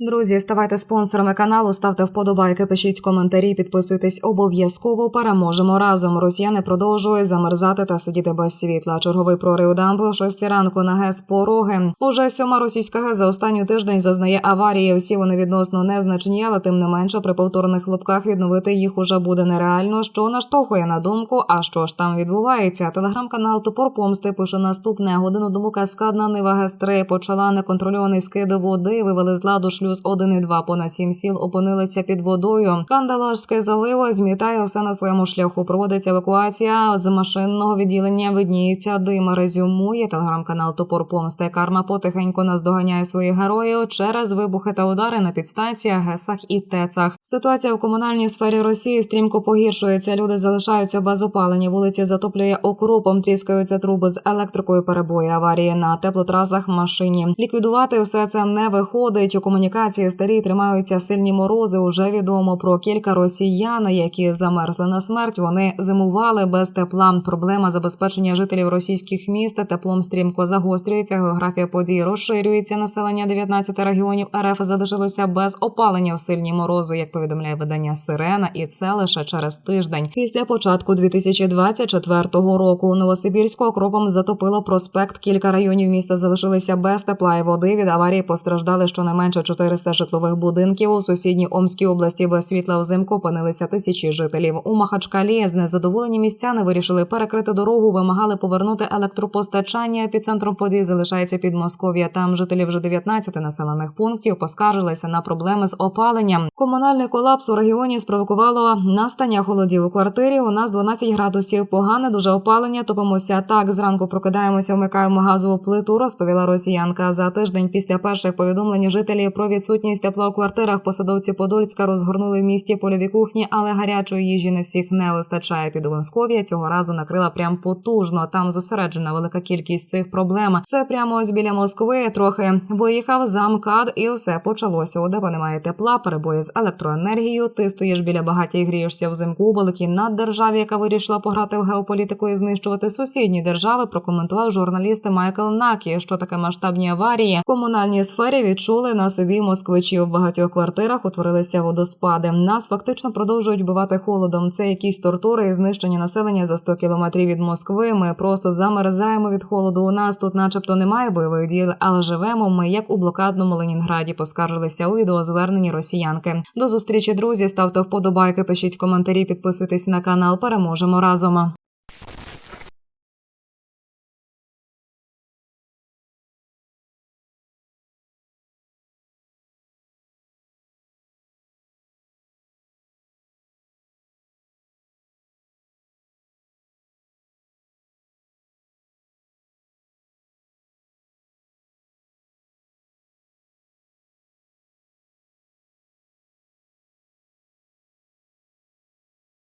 Друзі, ставайте спонсорами каналу, ставте вподобайки, пишіть коментарі, підписуйтесь обов'язково. Переможемо разом. Росіяни продовжують замерзати та сидіти без світла. Черговий прорив дамби о 6 ранку на ГЕС Пороги. Уже сьома російська ГЕС за останній тиждень зазнає аварії. Всі вони відносно незначні, але тим не менше при повторних хлопках відновити їх уже буде нереально. Що наштовхує на думку, а що ж там відбувається? Телеграм-канал Топор Помсти пише наступне годину тому каскадна Нива ГЕС 3 почала неконтрольований скид води. Вивели з ладу шлюз 1 і 2. Понад сім сіл опинилися під водою. Кандалажське заливо змітає все на своєму шляху. Проводиться евакуація з машинного відділення. Видніється дим. Резюмує телеграм-канал Топор Помсти. Карма потихеньку наздоганяє своїх героїв через вибухи та удари на підстанціях, гесах і тецах. Ситуація в комунальній сфері Росії стрімко погіршується. Люди залишаються без опалення. Вулиці затоплює окропом, тріскаються труби з електрикою. Перебої аварії на теплотрасах машині. Ліквідувати все це не виходить. У комунікації старі тримаються сильні морози. Уже відомо про кілька росіян, які замерзли на смерть. Вони зимували без тепла. Проблема забезпечення жителів російських міст теплом стрімко загострюється. Географія подій розширюється. Населення 19 регіонів РФ залишилося без опалення в сильні морози, як повідомляє видання Сирена, і це лише через тиждень. Після початку 2024 року у Новосибірську окропом затопило проспект. Кілька районів міста залишилися без тепла і води. Від аварії постраждали щонайменше 400 житлових будинків. У сусідній Омській області без світла взимку опинилися тисячі жителів. У Махачкалі з незадоволені містяни вирішили перекрити дорогу, вимагали повернути електропостачання. Епіцентром подій залишається Підмосков'я. Там жителі вже 19 населених пунктів поскаржилися на проблеми з опаленням. Комунальний колапс у регіоні спровокувало настання холодів у квартирі. У нас 12 градусів. Погане дуже опалення. Топимося так. Зранку прокидаємося, вмикаємо газову плиту. Розповіла росіянка. За тиждень після перших повідомлень жителів про відсутність тепла у квартирах. Посадовці Подольська розгорнули в місті польові кухні, але гарячої їжі не всіх не вистачає. Під Московія цього разу накрила прям потужно. Там зосереджена велика кількість цих проблем. Це прямо ось біля Москви. Трохи виїхав замкад, і все почалося. Тебе немає тепла, перебої з електроенергією. Ти стоїш біля багаті і грієшся взимку великій наддержаві, яка вирішила пограти в геополітику і знищувати сусідні держави. Прокоментував журналіст Майкл Накі, що таке масштабні аварії в комунальній сфері відчули на собі москвичі. В багатьох квартирах утворилися водоспади. Нас фактично продовжують вбивати холодом. Це якісь тортури і знищення населення за 100 кілометрів від Москви. Ми просто замерзаємо від холоду. У нас тут, начебто, немає бойових діл, але живемо ми як у блокадному Ленінграді. Поскаржилися у відеозверненні росіянки. До зустрічі, друзі. Ставте вподобайки, пишіть коментарі, підписуйтесь на канал. Переможемо разом.